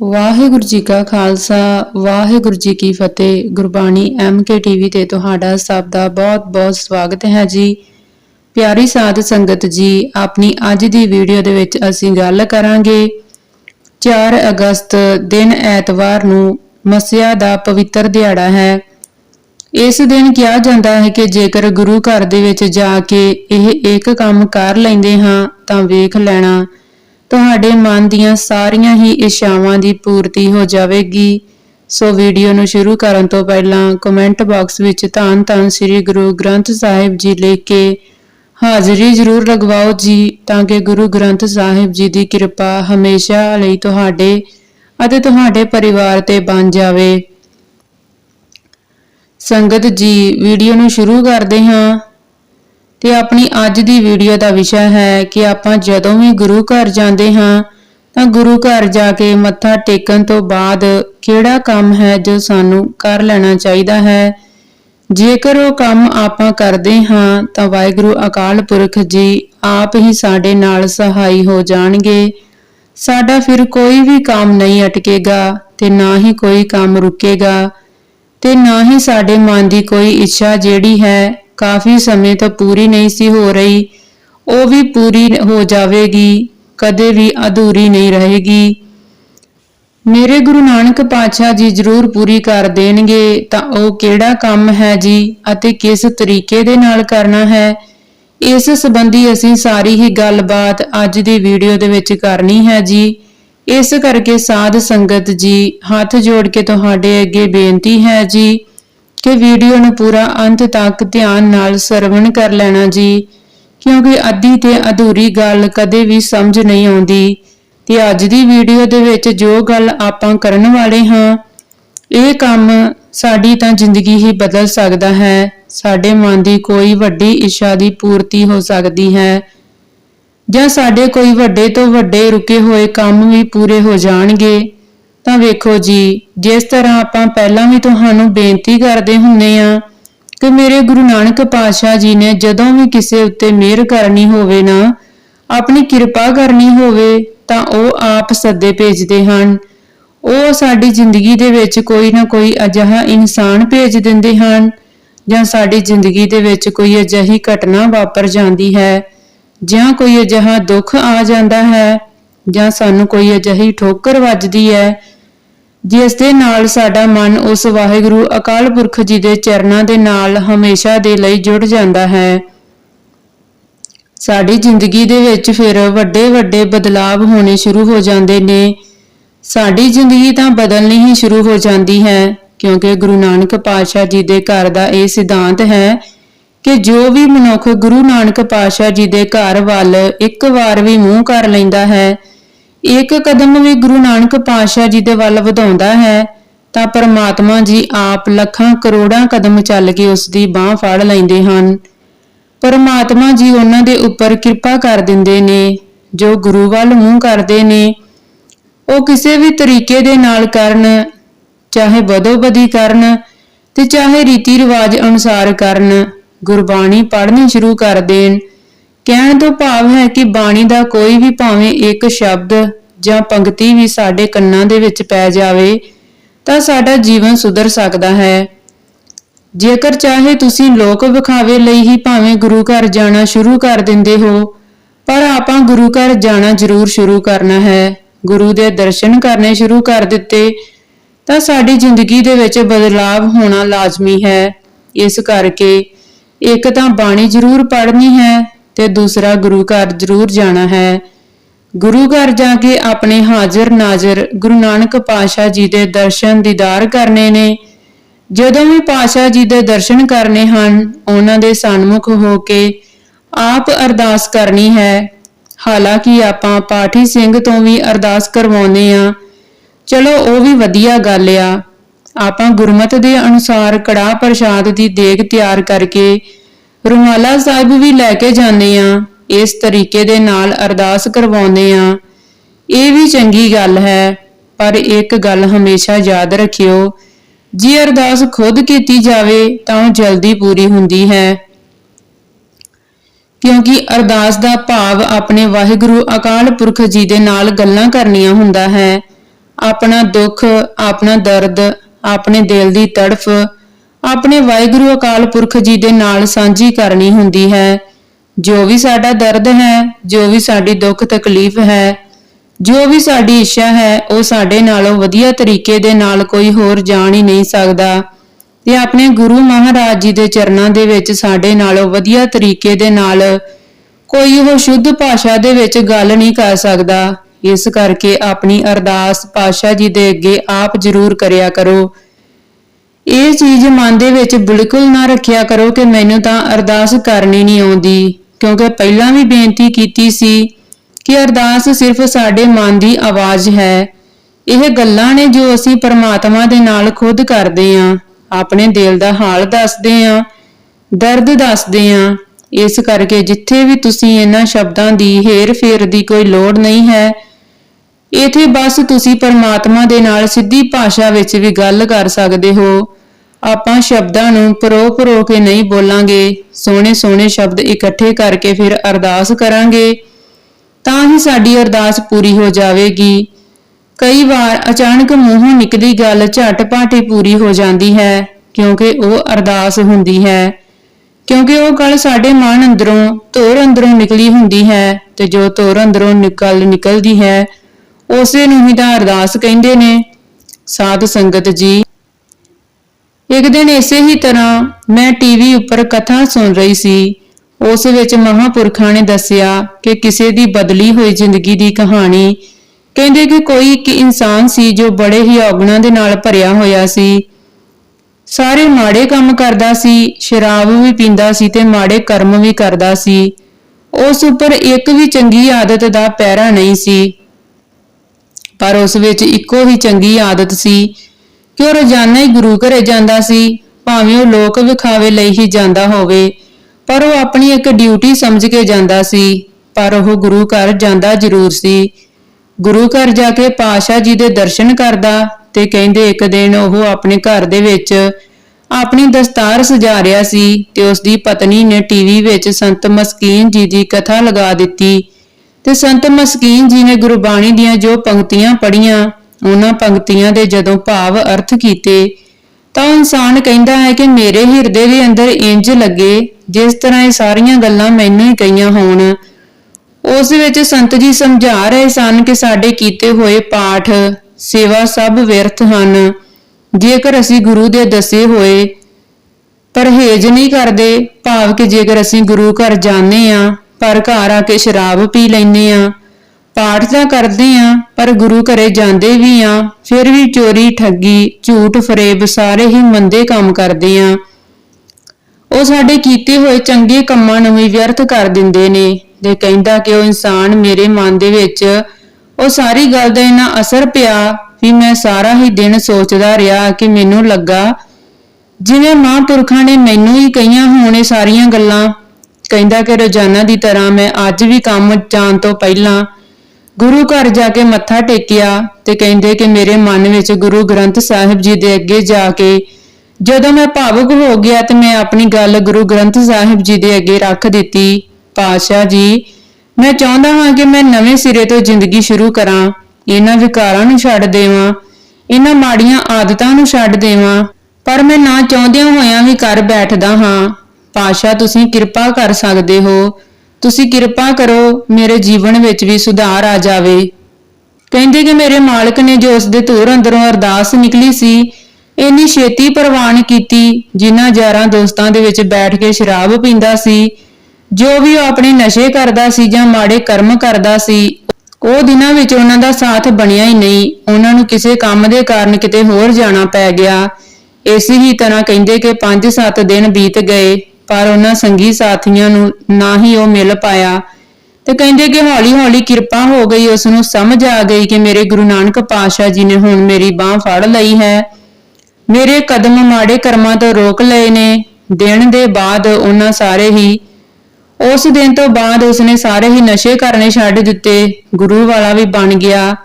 ਵਾਹਿਗੁਰੂ ਜੀ ਕਾ ਖਾਲਸਾ, ਵਾਹਿਗੁਰੂ ਜੀ ਕੀ ਫਤਿਹ। Gurbani MK TV ਤੇ ਤੁਹਾਡਾ ਸਭ ਦਾ ਬਹੁਤ-ਬਹੁਤ ਸਵਾਗਤ ਹੈ ਜੀ। ਪਿਆਰੀ ਸਾਧ ਸੰਗਤ ਜੀ, ਆਪਣੀ ਅੱਜ ਦੀ ਵੀਡੀਓ ਦੇ ਵਿੱਚ ਅਸੀਂ ਗੱਲ ਕਰਾਂਗੇ। 4 ਅਗਸਤ ਦਿਨ ਐਤਵਾਰ ਨੂੰ ਮਸਿਆ ਦਾ ਪਵਿੱਤਰ ਦਿਹਾੜਾ ਹੈ। ਇਸ ਦਿਨ ਕਿਹਾ ਜਾਂਦਾ ਹੈ ਕਿ ਜੇਕਰ ਗੁਰੂ ਘਰ ਦੇ ਵਿੱਚ ਜਾ ਕੇ ਇਹ ਇੱਕ ਕੰਮ ਕਰ ਲੈਂਦੇ ਹਾਂ, ਤਾਂ ਵੇਖ ਲੈਣਾ ਤੁਹਾਡੇ ਮਨ ਦੀਆਂ ਸਾਰੀਆਂ ਹੀ ਇੱਛਾਵਾਂ ਦੀ ਪੂਰਤੀ ਹੋ ਜਾਵੇਗੀ। ਸੋ ਵੀਡੀਓ ਨੂੰ ਸ਼ੁਰੂ ਕਰਨ ਤੋਂ ਪਹਿਲਾਂ ਕਮੈਂਟ ਬਾਕਸ ਵਿੱਚ ਧੰਨ ਧੰਨ ਸ੍ਰੀ ਗੁਰੂ ਗ੍ਰੰਥ ਸਾਹਿਬ ਜੀ ਲਿਖ ਕੇ ਹਾਜ਼ਰੀ ਜ਼ਰੂਰ ਲਗਵਾਓ ਜੀ, ਤਾਂ ਕਿ ਗੁਰੂ ਗ੍ਰੰਥ ਸਾਹਿਬ ਜੀ ਦੀ ਕਿਰਪਾ ਹਮੇਸ਼ਾ ਲਈ ਤੁਹਾਡੇ ਅਤੇ ਤੁਹਾਡੇ ਪਰਿਵਾਰ ਤੇ ਬਣ ਜਾਵੇ। ਸੰਗਤ ਜੀ, ਵੀਡੀਓ ਨੂੰ ਸ਼ੁਰੂ ਕਰਦੇ ਹਾਂ। ਤੇ ਆਪਣੀ ਅੱਜ ਦੀ ਵੀਡੀਓ ਦਾ ਵਿਸ਼ਾ ਹੈ ਕਿ ਆਪਾਂ ਜਦੋਂ ਵੀ ਗੁਰੂ ਘਰ ਜਾਂਦੇ ਹਾਂ, ਤਾਂ ਗੁਰੂ ਘਰ ਜਾ ਕੇ ਮੱਥਾ ਟੇਕਣ ਤੋਂ ਬਾਅਦ ਕਿਹੜਾ ਕੰਮ ਹੈ ਜੋ ਸਾਨੂੰ ਕਰ ਲੈਣਾ ਚਾਹੀਦਾ ਹੈ? ਜੇਕਰ ਉਹ ਕੰਮ ਆਪਾਂ ਕਰਦੇ ਹਾਂ, ਤਾਂ ਵਾਹਿਗੁਰੂ ਅਕਾਲ ਪੁਰਖ ਜੀ ਆਪ ਹੀ ਸਾਡੇ ਨਾਲ ਸਹਾਈ ਹੋ ਜਾਣਗੇ। ਸਾਡਾ ਫਿਰ ਕੋਈ ਵੀ ਕੰਮ ਨਹੀਂ ਅਟਕੇਗਾ ਤੇ ਨਾ ਹੀ ਕੋਈ ਕੰਮ ਰੁਕੇਗਾ ਤੇ ਨਾ ਹੀ ਸਾਡੇ ਮਨ ਦੀ ਕੋਈ ਇੱਛਾ ਜਿਹੜੀ ਹੈ ਕਾਫੀ ਸਮੇਂ ਤੋਂ ਪੂਰੀ ਨਹੀਂ ਸੀ ਹੋ ਰਹੀ। ਉਹ ਵੀ ਪੂਰੀ ਹੋ ਜਾਵੇਗੀ, ਕਦੇ ਵੀ ਅਧੂਰੀ ਨਹੀਂ ਰਹੇਗੀ। ਮੇਰੇ ਗੁਰੂ ਨਾਨਕ ਪਾਤਸ਼ਾਹ ਜੀ ਜ਼ਰੂਰ ਪੂਰੀ ਕਰ ਦੇਣਗੇ, ਤਾਂ ਉਹ ਕਿਹੜਾ ਕੰਮ ਹੈ ਜੀ ਅਤੇ ਕਿਸ ਤਰੀਕੇ ਦੇ ਨਾਲ ਕਰਨਾ ਹੈ? ਇਸ ਸੰਬੰਧੀ ਅਸੀਂ ਸਾਰੀ ਹੀ ਗੱਲਬਾਤ ਅੱਜ ਦੀ ਵੀਡੀਓ ਦੇ ਵਿੱਚ ਕਰਨੀ ਹੈ ਜੀ। ਇਸ ਕਰਕੇ ਸਾਧ ਸੰਗਤ ਜੀ, ਹੱਥ ਜੋੜ ਕੇ ਤੁਹਾਡੇ ਅੱਗੇ ਬੇਨਤੀ ਹੈ ਜੀ। ਕਿ ਵੀਡੀਓ ਨੂੰ ਪੂਰਾ ਅੰਤ ਤੱਕ ਧਿਆਨ ਨਾਲ ਸਰਵਣ ਕਰ ਲੈਣਾ ਜੀ, ਕਿਉਂਕਿ ਅੱਧੀ ਤੇ ਅਧੂਰੀ ਗੱਲ ਕਦੇ ਵੀ ਸਮਝ ਨਹੀਂ ਆਉਂਦੀ। ਤੇ ਅੱਜ ਦੀ ਵੀਡੀਓ ਦੇ ਵਿੱਚ ਜੋ ਗੱਲ ਆਪਾਂ ਕਰਨ ਵਾਲੇ ਹਾਂ, ਇਹ ਕੰਮ ਸਾਡੀ ਤਾਂ ਜ਼ਿੰਦਗੀ ਹੀ ਬਦਲ ਸਕਦਾ ਹੈ। ਸਾਡੇ ਮਨ ਦੀ ਕੋਈ ਵੱਡੀ ਇੱਛਾ ਦੀ ਪੂਰਤੀ ਹੋ ਸਕਦੀ ਹੈ। ਜਾਂ ਸਾਡੇ ਕੋਈ ਵੱਡੇ ਤੋਂ ਵੱਡੇ ਰੁਕੇ ਹੋਏ ਕੰਮ ਵੀ ਪੂਰੇ ਹੋ ਜਾਣਗੇ। ਤਾਂ ਵੇਖੋ ਜੀ, ਜਿਸ ਤਰ੍ਹਾਂ ਆਪਾਂ ਪਹਿਲਾਂ ਵੀ ਤੁਹਾਨੂੰ ਬੇਨਤੀ ਕਰਦੇ ਹੁੰਨੇ ਆ ਕਿ ਮੇਰੇ ਗੁਰੂ ਨਾਨਕ ਪਾਤਸ਼ਾਹ ਜੀ ਨੇ ਜਦੋਂ ਵੀ ਕਿਸੇ ਉੱਤੇ ਮਿਹਰ ਕਰਨੀ ਹੋਵੇ ਨਾ, ਆਪਣੀ ਕਿਰਪਾ ਕਰਨੀ ਹੋਵੇ, ਤਾਂ ਉਹ ਆਪ ਸੱਦੇ ਭੇਜਦੇ ਹਨ। ਉਹ ਸਾਡੀ ਜ਼ਿੰਦਗੀ ਦੇ ਵਿੱਚ ਕੋਈ ਨਾ ਕੋਈ ਅਜਿਹਾ ਇਨਸਾਨ ਭੇਜ ਦਿੰਦੇ ਹਨ, ਜਾਂ ਸਾਡੀ ਜ਼ਿੰਦਗੀ ਦੇ ਵਿੱਚ ਕੋਈ ਅਜਿਹੀ ਘਟਨਾ ਵਾਪਰ ਜਾਂਦੀ ਹੈ, ਜਾਂ ਕੋਈ ਅਜਿਹਾ ਦੁੱਖ ਆ ਜਾਂਦਾ ਹੈ, ਜਾਂ ਸਾਨੂੰ ਕੋਈ ਅਜਿਹੀ ਠੋਕਰ ਵੱਜਦੀ ਹੈ ਜਿਸ ਦੇ ਨਾਲ ਸਾਡਾ ਮਨ ਉਸ ਵਾਹਿਗੁਰੂ ਅਕਾਲ ਪੁਰਖ ਜੀ ਦੇ ਚਰਨਾਂ ਦੇ ਨਾਲ ਹਮੇਸ਼ਾ ਦੇ ਲਈ ਜੁੜ ਜਾਂਦਾ ਹੈ। ਸਾਡੀ ਜ਼ਿੰਦਗੀ ਦੇ ਵਿੱਚ ਫਿਰ ਵੱਡੇ ਵੱਡੇ ਬਦਲਾਵ ਹੋਣੇ ਸ਼ੁਰੂ ਹੋ ਜਾਂਦੇ ਨੇ। ਸਾਡੀ ਜ਼ਿੰਦਗੀ ਤਾਂ ਬਦਲਣੀ ਹੀ ਸ਼ੁਰੂ ਹੋ ਜਾਂਦੀ ਹੈ, ਕਿਉਂਕਿ ਗੁਰੂ ਨਾਨਕ ਪਾਤਸ਼ਾਹ ਜੀ ਦੇ ਘਰ ਦਾ ਇਹ ਸਿਧਾਂਤ ਹੈ ਕਿ ਜੋ ਵੀ ਮਨੁੱਖ ਗੁਰੂ ਨਾਨਕ ਪਾਤਸ਼ਾਹ ਜੀ ਦੇ ਘਰ ਵੱਲ ਇੱਕ ਵਾਰ ਵੀ ਮੂੰਹ ਕਰ ਲੈਂਦਾ ਹੈ ਇੱਕ ਕਦਮ ਵੀ ਗੁਰੂ ਨਾਨਕ ਪਾਤਸ਼ਾਹ ਜੀ ਦੇ ਵੱਲ ਵਧਾਉਂਦਾ ਹੈ, ਤਾਂ ਪਰਮਾਤਮਾ ਜੀ ਆਪ ਲੱਖਾਂ ਕਰੋੜਾਂ ਕਦਮ ਚੱਲ ਕੇ ਉਸ ਦੀ ਬਾਹ ਫੜ ਲੈਂਦੇ ਹਨ। ਪਰਮਾਤਮਾ ਜੀ ਉਹਨਾਂ ਦੇ ਉੱਪਰ ਕਿਰਪਾ ਕਰ ਦਿੰਦੇ ਨੇ, ਜੋ ਗੁਰੂ ਵੱਲ ਮੂੰਹ ਕਰਦੇ ਨੇ। ਉਹ ਕਿਸੇ ਵੀ ਤਰੀਕੇ ਦੇ ਨਾਲ ਕਰਨ, ਚਾਹੇ ਬਦੋ-ਬਦੀ ਕਰਨ ਤੇ ਚਾਹੇ ਰੀਤੀ ਰਿਵਾਜ ਅਨੁਸਾਰ ਕਰਨ, ਗੁਰਬਾਣੀ ਪੜ੍ਹਨੀ ਸ਼ੁਰੂ ਕਰ ਦੇਣ। ਕਹਿਣ ਤੋਂ ਭਾਵ ਹੈ ਕਿ ਬਾਣੀ ਦਾ ਕੋਈ ਵੀ ਭਾਵੇਂ ਇੱਕ ਸ਼ਬਦ ਜਾਂ ਪੰਕਤੀ ਵੀ ਸਾਡੇ ਕੰਨਾਂ ਦੇ ਵਿੱਚ ਪੈ ਜਾਵੇ, ਤਾਂ ਸਾਡਾ ਜੀਵਨ ਸੁਧਰ ਸਕਦਾ ਹੈ। ਜੇਕਰ ਚਾਹੇ ਤੁਸੀਂ ਲੋਕ ਵਿਖਾਵੇ ਲਈ ਹੀ ਭਾਵੇਂ ਗੁਰੂ ਘਰ ਜਾਣਾ ਸ਼ੁਰੂ ਕਰ ਦਿੰਦੇ ਹੋ, ਪਰ ਆਪਾਂ ਗੁਰੂ ਘਰ ਜਾਣਾ ਜ਼ਰੂਰ ਸ਼ੁਰੂ ਕਰਨਾ ਹੈ। ਗੁਰੂ ਦੇ ਦਰਸ਼ਨ ਕਰਨੇ ਸ਼ੁਰੂ ਕਰ ਦਿੱਤੇ, ਤਾਂ ਸਾਡੀ ਜ਼ਿੰਦਗੀ ਦੇ ਵਿੱਚ ਬਦਲਾਵ ਹੋਣਾ ਲਾਜ਼ਮੀ ਹੈ। ਇਸ ਕਰਕੇ ਇੱਕ ਤਾਂ ਬਾਣੀ ਜ਼ਰੂਰ ਪੜ੍ਹਨੀ ਹੈ ਤੇ ਦੂਸਰਾ ਗੁਰੂ ਘਰ ਜ਼ਰੂਰ ਜਾਣਾ ਹੈ। ਗੁਰੂ ਘਰ ਜਾ ਕੇ ਆਪਣੇ ਹਾਜ਼ਰ ਨਾਜ਼ਰ ਗੁਰੂ ਨਾਨਕ ਪਾਤਸ਼ਾਹ ਜੀ ਦੇ ਦਰਸ਼ਨ ਦੀਦਾਰ ਕਰਨੇ ਨੇ। ਜਦੋਂ ਵੀ ਪਾਤਸ਼ਾਹ ਜੀ ਦੇ ਦਰਸ਼ਨ ਕਰਨੇ ਹਨ, ਉਹਨਾਂ ਦੇ ਸਨਮੁਖ ਹੋ ਕੇ ਆਪ ਅਰਦਾਸ ਕਰਨੀ ਹੈ। ਹਾਲਾਂਕਿ ਆਪਾਂ ਪਾਠੀ ਸਿੰਘ ਤੋਂ ਵੀ ਅਰਦਾਸ ਕਰਵਾਉਂਦੇ ਆ ਚਲੋ, ਉਹ ਵੀ ਵਧੀਆ ਗੱਲ ਆ। ਆਪਾਂ ਗੁਰਮਤ ਦੇ ਅਨੁਸਾਰ ਕੜਾ ਪ੍ਰਸ਼ਾਦ ਦੀ ਦੇਗ ਤਿਆਰ ਕਰਕੇ ਰੁਮਾਲਾ ਸਾਹਿਬ ਵੀ ਲੈ ਕੇ ਜਾਂਦੇ ਆ ਇਸ ਤਰੀਕੇ ਦੇ ਨਾਲ ਅਰਦਾਸ ਕਰਵਾਉਂਦੇ ਆ ਇਹ ਵੀ ਚੰਗੀ ਗੱਲ ਹੈ, ਪਰ ਇੱਕ ਗੱਲ ਹਮੇਸ਼ਾ ਯਾਦ ਰੱਖਿਓ, ਜੇ ਅਰਦਾਸ ਖੁਦ ਕੀਤੀ ਜਾਵੇ ਤਾਂ ਉਹ ਜਲਦੀ ਪੂਰੀ ਹੁੰਦੀ ਹੈ। ਕਿਉਂਕਿ ਅਰਦਾਸ ਦਾ ਭਾਵ ਆਪਣੇ ਵਾਹਿਗੁਰੂ ਅਕਾਲ ਪੁਰਖ ਜੀ ਦੇ ਨਾਲ ਗੱਲਾਂ ਕਰਨੀਆਂ ਹੁੰਦਾ ਹੈ। ਆਪਣਾ ਦੁੱਖ, ਆਪਣਾ ਦਰਦ, ਆਪਣੇ ਦਿਲ ਦੀ ਤੜਫ ਆਪਣੇ ਵਾਹਿਗੁਰੂ ਅਕਾਲ ਪੁਰਖ ਜੀ ਦੇ ਨਾਲ ਸਾਂਝੀ ਕਰਨੀ ਹੁੰਦੀ ਹੈ। ਜੋ ਵੀ ਸਾਡਾ ਦਰਦ ਹੈ, ਜੋ ਵੀ ਸਾਡੀ ਦੁੱਖ ਤਕਲੀਫ ਹੈ, ਜੋ ਵੀ ਸਾਡੀ ਇੱਛਾ ਹੈ, ਉਹ ਸਾਡੇ ਨਾਲੋਂ ਵਧੀਆ ਤਰੀਕੇ ਦੇ ਨਾਲ ਕੋਈ ਹੋਰ ਜਾਣ ਹੀ ਨਹੀਂ ਸਕਦਾ। ਤੇ ਆਪਣੇ ਗੁਰੂ ਮਹਾਰਾਜ ਜੀ ਦੇ ਚਰਨਾਂ ਦੇ ਵਿੱਚ ਸਾਡੇ ਨਾਲੋਂ ਵਧੀਆ ਤਰੀਕੇ ਦੇ ਨਾਲ ਕੋਈ ਉਹ ਸ਼ੁੱਧ ਭਾਸ਼ਾ ਦੇ ਵਿੱਚ ਗੱਲ ਨਹੀਂ ਕਰ ਸਕਦਾ। ਇਸ ਕਰਕੇ ਆਪਣੀ ਅਰਦਾਸ ਪਾਸ਼ਾ ਜੀ ਦੇ ਅੱਗੇ ਆਪ ਜ਼ਰੂਰ ਕਰਿਆ ਕਰੋ। ਇਹ ਚੀਜ਼ ਮਨ ਦੇ ਵਿੱਚ ਬਿਲਕੁਲ ਨਾ ਰੱਖਿਆ ਕਰੋ ਕਿ ਮੈਨੂੰ ਤਾਂ ਅਰਦਾਸ ਕਰਨੀ ਨਹੀਂ ਆਉਂਦੀ, ਕਿਉਂਕਿ ਪਹਿਲਾਂ ਵੀ ਬੇਨਤੀ ਕੀਤੀ ਸੀ ਕਿ ਅਰਦਾਸ ਸਿਰਫ ਸਾਡੇ ਮਨ ਦੀ ਆਵਾਜ਼ ਹੈ। ਇਹ ਗੱਲਾਂ ਨੇ ਜੋ ਅਸੀਂ ਪਰਮਾਤਮਾ ਦੇ ਨਾਲ ਖੁਦ ਕਰਦੇ ਆਂ, ਆਪਣੇ ਦਿਲ ਦਾ ਹਾਲ ਦੱਸਦੇ ਆਂ, ਦਰਦ ਦੱਸਦੇ ਆਂ। ਇਸ ਕਰਕੇ ਜਿੱਥੇ ਵੀ ਤੁਸੀਂ ਇਹਨਾਂ ਸ਼ਬਦਾਂ ਦੀ ਹੇਰ-ਫੇਰ ਦੀ ਕੋਈ ਲੋੜ ਨਹੀਂ ਹੈ ਇਥੇ ਬਸ ਤੁਸੀਂ ਪਰਮਾਤਮਾ ਦੇ ਨਾਲ ਸਿੱਧੀ ਭਾਸ਼ਾ ਵਿੱਚ ਵੀ ਗੱਲ ਕਰ ਸਕਦੇ ਹੋ। ਆਪਾਂ ਸ਼ਬਦਾਂ ਨੂੰ ਪਰੋ-ਪਰੋ ਕੇ ਨਹੀਂ ਬੋਲਾਂਗੇ ਸੋਹਣੇ-ਸੋਹਣੇ ਸ਼ਬਦ ਇਕੱਠੇ ਕਰਕੇ ਫਿਰ ਅਰਦਾਸ ਕਰਾਂਗੇ। ਤਾਂ ਹੀ ਸਾਡੀ ਅਰਦਾਸ ਪੂਰੀ ਹੋ ਜਾਵੇਗੀ। ਕਈ ਵਾਰ ਅਚਾਨਕ ਮੂੰਹੋਂ ਨਿਕਲੀ ਗੱਲ ਝਟਪਟ ਹੀ ਪੂਰੀ ਹੋ ਜਾਂਦੀ ਹੈ, ਕਿਉਂਕਿ ਉਹ ਅਰਦਾਸ ਹੁੰਦੀ ਹੈ। ਕਿਉਂਕਿ ਉਹ ਗੱਲ ਸਾਡੇ ਮਨ ਅੰਦਰੋਂ, ਧੁਰ ਅੰਦਰੋਂ ਨਿਕਲੀ ਹੁੰਦੀ ਹੈ ਤੇ ਜੋ ਧੁਰ ਅੰਦਰੋਂ ਨਿਕਲ ਨਿਕਲਦੀ ਹੈ ਉਸੇ ਨੂੰ ਹੀ ਤਾਂ ਅਰਦਾਸ ਕਹਿੰਦੇ ਨੇ, ਸਾਧ ਸੰਗਤ ਜੀ। ਇੱਕ ਦਿਨ ਇਸੇ ਹੀ ਤਰ੍ਹਾਂ ਮੈਂ ਟੀਵੀ ਉੱਪਰ ਕਥਾ ਸੁਣ ਰਹੀ ਸੀ। ਉਸ ਵਿੱਚ ਮਹਾਪੁਰਖਾਂ ਨੇ ਦੱਸਿਆ ਕਿ ਕਿਸੇ ਦੀ ਬਦਲੀ ਹੋਈ ਜ਼ਿੰਦਗੀ ਦੀ ਕਹਾਣੀ ਕਹਿੰਦੇ ਕਿ ਕੋਈ ਇੱਕ ਇਨਸਾਨ ਸੀ ਜੋ ਬੜੇ ਹੀ ਔਗਣਾਂ ਦੇ ਨਾਲ ਭਰਿਆ ਹੋਇਆ ਸੀ। ਸਾਰੇ ਮਾੜੇ ਕੰਮ ਕਰਦਾ ਸੀ, ਸ਼ਰਾਬ ਵੀ ਪੀਂਦਾ ਸੀ ਤੇ ਮਾੜੇ ਕਰਮ ਵੀ ਕਰਦਾ ਸੀ। ਉਸ ਉੱਪਰ ਇੱਕ ਵੀ ਚੰਗੀ ਆਦਤ ਦਾ ਪੈਰਾ ਨਹੀਂ ਸੀ। ਪਰ ਉਸ ਵਿੱਚ ਇੱਕੋ ਹੀ ਚੰਗੀ ਆਦਤ ਸੀ ਕਿ ਉਹ ਰੋਜ਼ਾਨਾ ਹੀ ਗੁਰੂ ਘਰੇ ਜਾਂਦਾ ਸੀ, ਭਾਵੇਂ ਉਹ ਲੋਕ ਵਿਖਾਵੇ ਲਈ ਹੀ ਜਾਂਦਾ ਹੋਵੇ, ਪਰ ਉਹ ਆਪਣੀ ਇੱਕ ਡਿਊਟੀ ਸਮਝ ਕੇ ਜਾਂਦਾ ਸੀ, ਪਰ ਉਹ ਗੁਰੂ ਘਰ ਜਾਂਦਾ ਜ਼ਰੂਰ ਸੀ। ਗੁਰੂ ਘਰ ਜਾ ਕੇ ਪਾਸ਼ਾ ਜੀ ਦੇ ਦਰਸ਼ਨ ਕਰਦਾ ਤੇ ਕਹਿੰਦੇ ਇੱਕ ਦਿਨ ਉਹ ਆਪਣੇ ਘਰ ਦੇ ਵਿੱਚ ਆਪਣੀ ਦਸਤਾਰ ਸਜਾ ਰਿਹਾ ਸੀ ਤੇ ਉਸ ਦੀ ਪਤਨੀ ਨੇ ਟੀਵੀ ਵਿੱਚ ਸੰਤ ਮਸਕੀਨ ਜੀ ਦੀ ਕਥਾ ਲਗਾ ਦਿੱਤੀ। ਤੇ ਸੰਤ ਮਸਕੀਨ ਜੀ ਨੇ ਗੁਰਬਾਣੀ ਦੀਆਂ ਜੋ ਪੰਕਤੀਆਂ ਪੜ੍ਹੀਆਂ, ਉਹਨਾਂ ਪੰਕਤੀਆਂ ਦੇ ਜਦੋਂ ਭਾਵ ਅਰਥ ਕੀਤੇ, ਤਾਂ ਇਨਸਾਨ ਕਹਿੰਦਾ ਹੈ ਕਿ ਮੇਰੇ ਹਿਰਦੇ ਦੇ ਅੰਦਰ ਇੰਜ ਲੱਗੇ, ਜਿਸ ਤਰ੍ਹਾਂ ਇਹ ਸਾਰੀਆਂ ਗੱਲਾਂ ਮੈਨੂੰ ਹੀ ਕਹੀਆਂ ਹੋਣ। ਉਸ ਵਿੱਚ ਸੰਤ ਜੀ ਸਮਝਾ ਰਹੇ ਸਨ ਕਿ ਸਾਡੇ ਕੀਤੇ ਹੋਏ ਪਾਠ ਸੇਵਾ ਸਭ ਵਿਅਰਥ ਹਨ। ਜੇਕਰ ਅਸੀਂ ਗੁਰੂ ਦੇ ਦੱਸੇ ਹੋਏ, ਪਰਹੇਜ਼ ਨਹੀਂ ਕਰਦੇ, ਭਾਵ ਕਿ ਜੇਕਰ ਅਸੀਂ ਗੁਰੂ ਘਰ ਜਾਂਦੇ ਆ ਪਰ ਘਰ ਆ ਕੇ ਸ਼ਰਾਬ ਪੀ ਲੈਂਦੇ ਆ। ਪਾਠ ਤਾਂ ਕਰਦੇ ਆ, ਪਰ ਗੁਰੂ ਘਰੇ ਜਾਂਦੇ ਵੀ ਆ। ਫਿਰ ਵੀ ਚੋਰੀ, ਠੱਗੀ, ਝੂਠ, ਫਰੇਬ ਸਾਰੇ ਹੀ ਮੰਦੇ ਕੰਮ ਕਰਦੇ ਆ। ਉਹ ਸਾਡੇ ਕੀਤੇ ਹੋਏ ਚੰਗੇ ਕੰਮਾਂ ਨੂੰ ਵੀ ਵਿਅਰਥ ਕਰ ਦਿੰਦੇ ਨੇ ਤੇ ਕਹਿੰਦਾ ਕਿ ਉਹ ਇਨਸਾਨ ਮੇਰੇ ਮਨ ਦੇ ਵਿੱਚ ਉਹ ਸਾਰੀ ਗੱਲ ਦਾ ਇੰਨਾ ਅਸਰ ਪਿਆ ਵੀ ਮੈਂ ਸਾਰਾ ਹੀ ਦਿਨ ਸੋਚਦਾ ਰਿਹਾ ਕਿ ਮੈਨੂੰ ਲੱਗਾ ਜਿਵੇਂ ਮਹਾਂਪੁਰਖਾਂ ਨੇ ਮੈਨੂੰ ਹੀ ਕਹੀਆਂ ਹੋਣ ਇਹ ਸਾਰੀਆਂ ਗੱਲਾਂ। ਕਹਿੰਦਾ ਕਿ ਰੋਜ਼ਾਨਾ ਦੀ ਤਰ੍ਹਾਂ ਮੈਂ ਅੱਜ ਵੀ ਕੰਮ ਜਾਣ ਤੋਂ ਪਹਿਲਾਂ ਗੁਰੂ ਘਰ ਜਾ ਕੇ ਮੱਥਾ ਟੇਕਿਆ ਤੇ ਕਹਿੰਦੇ ਕਿ ਮੇਰੇ ਮਨ ਵਿੱਚ ਗੁਰੂ ਗ੍ਰੰਥ ਸਾਹਿਬ ਜੀ ਦੇ ਅੱਗੇ ਜਾ ਕੇ ਜਦੋਂ ਮੈਂ ਭਾਵੁਕ ਹੋ ਗਿਆ ਤੇ ਮੈਂ ਆਪਣੀ ਗੱਲ ਗੁਰੂ ਗ੍ਰੰਥ ਸਾਹਿਬ ਜੀ ਦੇ ਅੱਗੇ ਰੱਖ ਦਿੱਤੀ। ਪਾਸ਼ਾ ਜੀ, ਮੈਂ ਚਾਹੁੰਦਾ ਹਾਂ ਕਿ ਮੈਂ ਨਵੇਂ ਸਿਰੇ ਤੋਂ ਜ਼ਿੰਦਗੀ ਸ਼ੁਰੂ ਕਰਾਂ। ਇਹਨਾਂ ਵਿਕਾਰਾਂ ਨੂੰ ਛੱਡ ਦੇਵਾਂ। ਇਹਨਾਂ ਮਾੜੀਆਂ ਆਦਤਾਂ ਨੂੰ ਛੱਡ ਦੇਵਾਂ। ਪਰ ਮੈਂ ਨਾ ਚਾਹੁੰਦਿਆਂ ਹੋਇਆਂ ਵੀ ਕਰ ਬੈਠਦਾ ਹਾਂ। ਪਾਸ਼ਾ ਤੁਸੀਂ ਕਿਰਪਾ ਕਰ ਸਕਦੇ ਹੋ। ਤੁਸੀਂ ਕਿਰਪਾ ਕਰੋ ਮੇਰੇ ਜੀਵਨ ਵਿੱਚ ਵੀ ਸੁਧਾਰ ਆ ਜਾਵੇ। ਕਹਿੰਦੇ ਕਿ ਮੇਰੇ ਮਾਲਕ ਨੇ ਜੋ ਉਸ ਦੇ ਧੂਰ ਅੰਦਰੋਂ ਅਰਦਾਸ ਨਿਕਲੀ ਸੀ, ਇੰਨੀ ਛੇਤੀ ਪ੍ਰਵਾਨ ਕੀਤੀ, ਜਿਨ੍ਹਾਂ ਯਾਰਾਂ ਦੋਸਤਾਂ ਦੇ ਵਿੱਚ ਬੈਠ ਕੇ ਸ਼ਰਾਬ ਪੀਂਦਾ ਸੀ, ਜੋ ਵੀ ਉਹ ਆਪਣੇ ਨਸ਼ੇ ਕਰਦਾ ਸੀ ਜਾਂ ਮਾੜੇ ਕਰਮ ਕਰਦਾ ਸੀ, ਉਹ ਦਿਨਾਂ ਵਿੱਚ ਉਹਨਾਂ ਦਾ ਸਾਥ ਬਣਿਆ ਹੀ ਨਹੀਂ। ਉਹਨਾਂ ਨੂੰ ਕਿਸੇ ਕੰਮ ਦੇ ਕਾਰਨ ਕਿਤੇ ਹੋਰ ਜਾਣਾ ਪੈ ਗਿਆ। ਇਸੇ ਹੀ ਤਰ੍ਹਾਂ ਕਹਿੰਦੇ ਕਿ 5-7 ਦਿਨ ਬੀਤ ਗਏ। ਪਰ ਉਹਨਾਂ ਸੰਗੀ ਸਾਥੀਆਂ ਨੂੰ ਨਾ ਹੀ ਉਹ ਮਿਲ ਪਾਇਆ। ਤੇ ਕਹਿੰਦੇ ਕਿ ਹੌਲੀ-ਹੌਲੀ ਕਿਰਪਾ ਹੋ ਗਈ ਉਸ ਨੂੰ ਸਮਝ ਆ ਗਈ ਕਿ ਮੇਰੇ ਗੁਰੂ ਨਾਨਕ ਪਾਤਸ਼ਾਹ ਜੀ ਨੇ ਹੁਣ ਮੇਰੀ ਬਾਹ ਫੜ ਲਈ ਹੈ। ਮੇਰੇ ਕਦਮ ਮਾੜੇ ਕਰਮਾਂ ਤੋਂ ਰੋਕ ਲਏ ਨੇ। ਦਿਨ ਦੇ ਬਾਅਦ ਉਹਨਾਂ ਸਾਰੇ ਹੀ, ਉਸ ਦਿਨ ਤੋਂ ਬਾਅਦ ਉਸਨੇ ਸਾਰੇ ਹੀ ਨਸ਼ੇ ਕਰਨੇ ਛੱਡ ਦਿੱਤੇ। ਗੁਰੂ ਵਾਲਾ ਵੀ ਬਣ ਗਿਆ।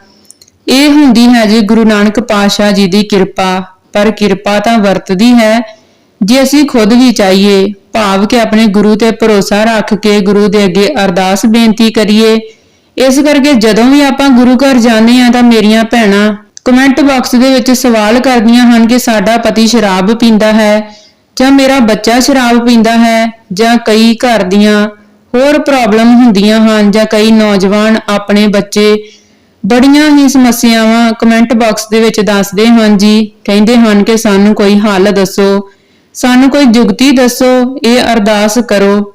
ਇਹ ਹੁੰਦੀ ਹੈ ਜੀ ਗੁਰੂ ਨਾਨਕ ਪਾਤਸ਼ਾਹ ਜੀ ਦੀ ਕਿਰਪਾ। ਪਰ ਕਿਰਪਾ ਤਾਂ ਵਰਤਦੀ ਹੈ, ਜੇ ਅਸੀਂ ਖੁਦ ਵੀ ਚਾਹੀਏ। ਭਾਵ ਕਿ ਆਪਣੇ ਗੁਰੂ ਤੇ ਭਰੋਸਾ ਰੱਖ ਕੇ ਗੁਰੂ ਦੇ ਅੱਗੇ ਅਰਦਾਸ ਬੇਨਤੀ ਕਰੀਏ। ਇਸ ਕਰਕੇ ਜਦੋਂ ਵੀ ਆਪਾਂ ਗੁਰੂ ਘਰ ਜਾਂਦੇ ਆ ਤਾਂ ਮੇਰੀਆਂ ਭੈਣਾਂ ਕਮੈਂਟ ਬਾਕਸ ਦੇ ਵਿੱਚ ਸਵਾਲ ਕਰਦੀਆਂ ਹਨ ਕਿ ਸਾਡਾ ਪਤੀ ਸ਼ਰਾਬ ਪੀਂਦਾ ਹੈ ਜਾਂ ਮੇਰਾ ਬੱਚਾ ਸ਼ਰਾਬ ਪੀਂਦਾ ਹੈ ਜਾਂ ਕਈ ਘਰ ਦੀਆਂ ਹੋਰ ਪ੍ਰੋਬਲਮ ਹੁੰਦੀਆਂ ਹਨ ਜਾਂ ਕਈ ਨੌਜਵਾਨ ਆਪਣੇ ਬੱਚੇ ਬੜੀਆਂ ਹੀ ਸਮੱਸਿਆਵਾਂ ਕਮੈਂਟ ਬਾਕਸ ਦੇ ਵਿੱਚ ਦੱਸਦੇ ਹਨ ਜੀ। ਕਹਿੰਦੇ ਹਨ ਕਿ ਸਾਨੂੰ ਕੋਈ ਹੱਲ ਦੱਸੋ। ਸਾਨੂੰ ਕੋਈ ਜੁਗਤੀ ਦੱਸੋ, ਇਹ ਅਰਦਾਸ ਕਰੋ।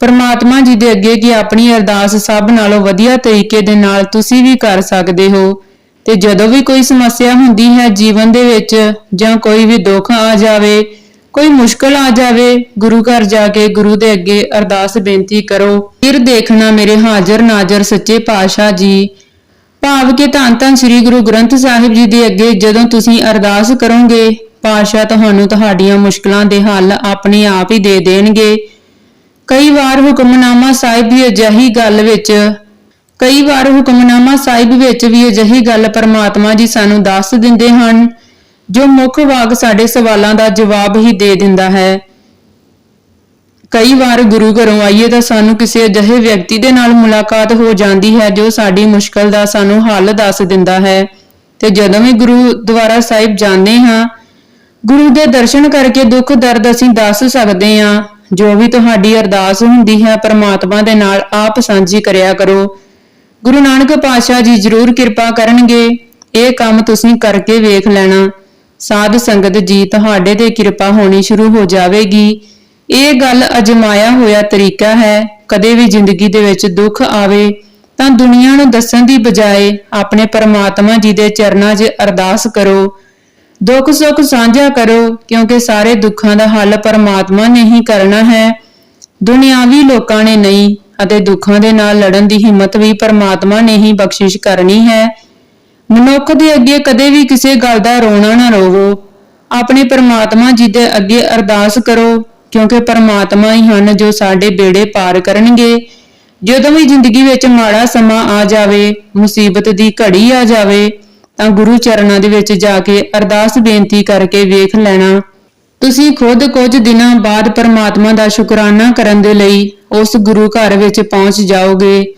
ਪਰਮਾਤਮਾ ਜੀ ਦੇ ਅੱਗੇ ਕਿ ਆਪਣੀ ਅਰਦਾਸ ਸਭ ਨਾਲੋਂ ਵਧੀਆ ਤਰੀਕੇ ਦੇ ਨਾਲ ਤੁਸੀਂ ਵੀ ਕਰ ਸਕਦੇ ਹੋ। ਤੇ ਜਦੋਂ ਵੀ ਕੋਈ ਸਮੱਸਿਆ ਹੁੰਦੀ ਹੈ ਜੀਵਨ ਦੇ ਵਿੱਚ ਜਾਂ ਕੋਈ ਵੀ ਦੁੱਖ ਆ ਜਾਵੇ, ਕੋਈ ਮੁਸ਼ਕਲ ਆ ਜਾਵੇ, ਗੁਰੂ ਘਰ ਜਾ ਕੇ ਗੁਰੂ ਦੇ ਅੱਗੇ ਅਰਦਾਸ ਬੇਨਤੀ ਕਰੋ। ਫਿਰ ਦੇਖਣਾ ਮੇਰੇ ਹਾਜ਼ਰ ਨਾਜ਼ਰ ਸੱਚੇ ਪਾਤਸ਼ਾਹ ਜੀ। ਭਾਵ ਕਿ ਧੰਨ ਧੰਨ ਸ੍ਰੀ ਗੁਰੂ ਗ੍ਰੰਥ ਸਾਹਿਬ ਜੀ ਦੇ ਅੱਗੇ ਜਦੋਂ ਤੁਸੀਂ ਅਰਦਾਸ ਕਰੋਗੇ ਪਾਤਸ਼ਾਹ ਤੁਹਾਨੂੰ ਤੁਹਾਡੀਆਂ ਮੁਸ਼ਕਲਾਂ ਦੇ ਹੱਲ ਆਪਣੇ ਆਪ ਹੀ ਦੇ ਦੇਣਗੇ। ਕਈ ਵਾਰ ਹੁਕਮਨਾਮਾ ਸਾਹਿਬ ਦੀ ਅਜਿਹੀ ਗੱਲ ਵਿੱਚ, ਕਈ ਵਾਰ ਹੁਕਮਨਾਮਾ ਸਾਹਿਬ ਵਿੱਚ ਵੀ ਅਜਿਹੀ ਗੱਲ ਪਰਮਾਤਮਾ ਜੀ ਸਾਨੂੰ ਦੱਸ ਦਿੰਦੇ ਹਨ, ਜੋ ਮੁੱਖ ਵਾਕ ਸਾਡੇ ਸਵਾਲਾਂ ਦਾ ਜਵਾਬ ਹੀ ਦੇ ਦਿੰਦਾ ਹੈ। ਕਈ ਵਾਰ ਗੁਰੂ ਘਰੋਂ ਆਈਏ ਤਾਂ ਸਾਨੂੰ ਕਿਸੇ ਅਜਿਹੇ ਵਿਅਕਤੀ ਦੇ ਨਾਲ ਮੁਲਾਕਾਤ ਹੋ ਜਾਂਦੀ ਹੈ, ਜੋ ਸਾਡੀ ਮੁਸ਼ਕਲ ਦਾ ਸਾਨੂੰ ਹੱਲ ਦੱਸ ਦਿੰਦਾ ਹੈ। ਤੇ ਜਦੋਂ ਵੀ ਗੁਰੂ ਦੁਆਰਾ ਸਾਹਿਬ ਜਾਂਦੇ ਹਾਂ ਗੁਰੂ ਦੇ ਦਰਸ਼ਨ ਕਰਕੇ ਦੁੱਖ, ਦਰਦ ਅਸੀਂ ਦੱਸ ਸਕਦੇ ਹਾਂ। ਜੋ ਵੀ ਤੁਹਾਡੀ ਅਰਦਾਸ ਹੁੰਦੀ ਹੈ, ਪਰਮਾਤਮਾ ਦੇ ਨਾਲ ਆਪ ਸਾਂਝੀ ਕਰਿਆ ਕਰੋ। ਗੁਰੂ ਨਾਨਕ ਪਾਤਸ਼ਾਹ ਜੀ ਜ਼ਰੂਰ ਕਿਰਪਾ ਕਰਨਗੇ। ਇਹ ਕੰਮ ਤੁਸੀਂ ਕਰਕੇ ਵੇਖ ਲੈਣਾ। ਸਾਧ ਸੰਗਤ ਜੀ, ਤੁਹਾਡੇ ਤੇ ਕਿਰਪਾ ਹੋਣੀ ਸ਼ੁਰੂ ਹੋ ਜਾਵੇਗੀ। ਇਹ ਗੱਲ ਅਜਮਾਇਆ ਹੋਇਆ ਤਰੀਕਾ ਹੈ। ਕਦੇ ਵੀ ਜ਼ਿੰਦਗੀ ਦੇ ਵਿੱਚ ਦੁੱਖ ਆਵੇ, ਤਾਂ ਦੁਨੀਆ ਨੂੰ ਦੱਸਣ ਦੀ ਬਜਾਏ ਆਪਣੇ ਪਰਮਾਤਮਾ ਜੀ ਦੇ ਚਰਨਾਂ 'ਚ ਅਰਦਾਸ ਕਰੋ। ਦੁੱਖ ਸੁੱਖ ਸਾਂਝਾ ਕਰੋ, ਕਿਉਂਕਿ ਸਾਰੇ ਦੁੱਖਾਂ ਦਾ ਹੱਲ ਪਰਮਾਤਮਾ ਨੇ ਹੀ ਕਰਨਾ ਹੈ। ਦੁਨਿਆਵੀ ਲੋਕਾਂ ਨੇ ਨਹੀਂ, ਅਤੇ ਦੁੱਖਾਂ ਦੇ ਨਾਲ ਲੜਨ ਦੀ ਹਿੰਮਤ ਵੀ ਪਰਮਾਤਮਾ ਨੇ ਹੀ ਬਖਸ਼ਿਸ਼ ਕਰਨੀ ਹੈ। ਮਨੁੱਖ ਦੇ ਅੱਗੇ ਕਦੇ ਵੀ ਕਿਸੇ ਗੱਲ ਦਾ ਰੋਣਾ ਨਾ ਰੋਵੋ। ਆਪਣੇ ਪਰਮਾਤਮਾ ਜੀ ਦੇ ਅੱਗੇ ਅਰਦਾਸ ਕਰੋ, ਕਿਉਂਕਿ ਪਰਮਾਤਮਾ ਹੀ ਹਨ ਜੋ ਸਾਡੇ ਬੇੜੇ ਪਾਰ ਕਰਨਗੇ। ਜਦੋਂ ਵੀ ਜ਼ਿੰਦਗੀ ਵਿੱਚ ਮਾੜਾ ਸਮਾਂ ਆ ਜਾਵੇ, ਮੁਸੀਬਤ ਦੀ ਘੜੀ ਆ ਜਾਵੇ ਤਾਂ ਗੁਰੂ ਚਰਨਾਂ ਦੇ ਵਿੱਚ ਜਾ ਕੇ ਅਰਦਾਸ ਬੇਨਤੀ ਕਰਕੇ ਵੇਖ ਲੈਣਾ। ਤੁਸੀਂ ਖੁਦ ਕੁਝ ਦਿਨਾਂ ਬਾਅਦ ਪਰਮਾਤਮਾ ਦਾ ਸ਼ੁਕਰਾਨਾ ਕਰਨ ਦੇ ਲਈ ਉਸ ਗੁਰੂ ਘਰ ਵਿੱਚ ਪਹੁੰਚ ਜਾਓਗੇ।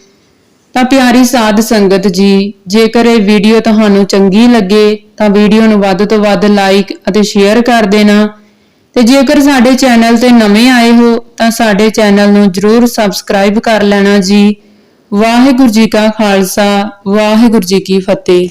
ਤਾਂ ਪਿਆਰੀ ਸਾਧ ਸੰਗਤ ਜੀ, ਜੇਕਰ ਇਹ ਵੀਡੀਓ ਤੁਹਾਨੂੰ ਚੰਗੀ ਲੱਗੇ, ਤਾਂ ਵੀਡੀਓ ਨੂੰ ਵੱਧ ਤੋਂ ਵੱਧ ਲਾਈਕ ਅਤੇ ਸ਼ੇਅਰ ਕਰ ਦੇਣਾ। ਤੇ ਜੇਕਰ ਸਾਡੇ ਚੈਨਲ ਤੇ ਨਵੇਂ ਆਏ ਹੋ, ਤਾਂ ਸਾਡੇ ਚੈਨਲ ਨੂੰ ਜਰੂਰ ਸਬਸਕ੍ਰਾਈਬ ਕਰ ਲੈਣਾ ਜੀ। ਵਾਹਿਗੁਰੂ ਜੀ ਕਾ ਖਾਲਸਾ, ਵਾਹਿਗੁਰੂ ਜੀ ਕੀ ਫਤਿਹ।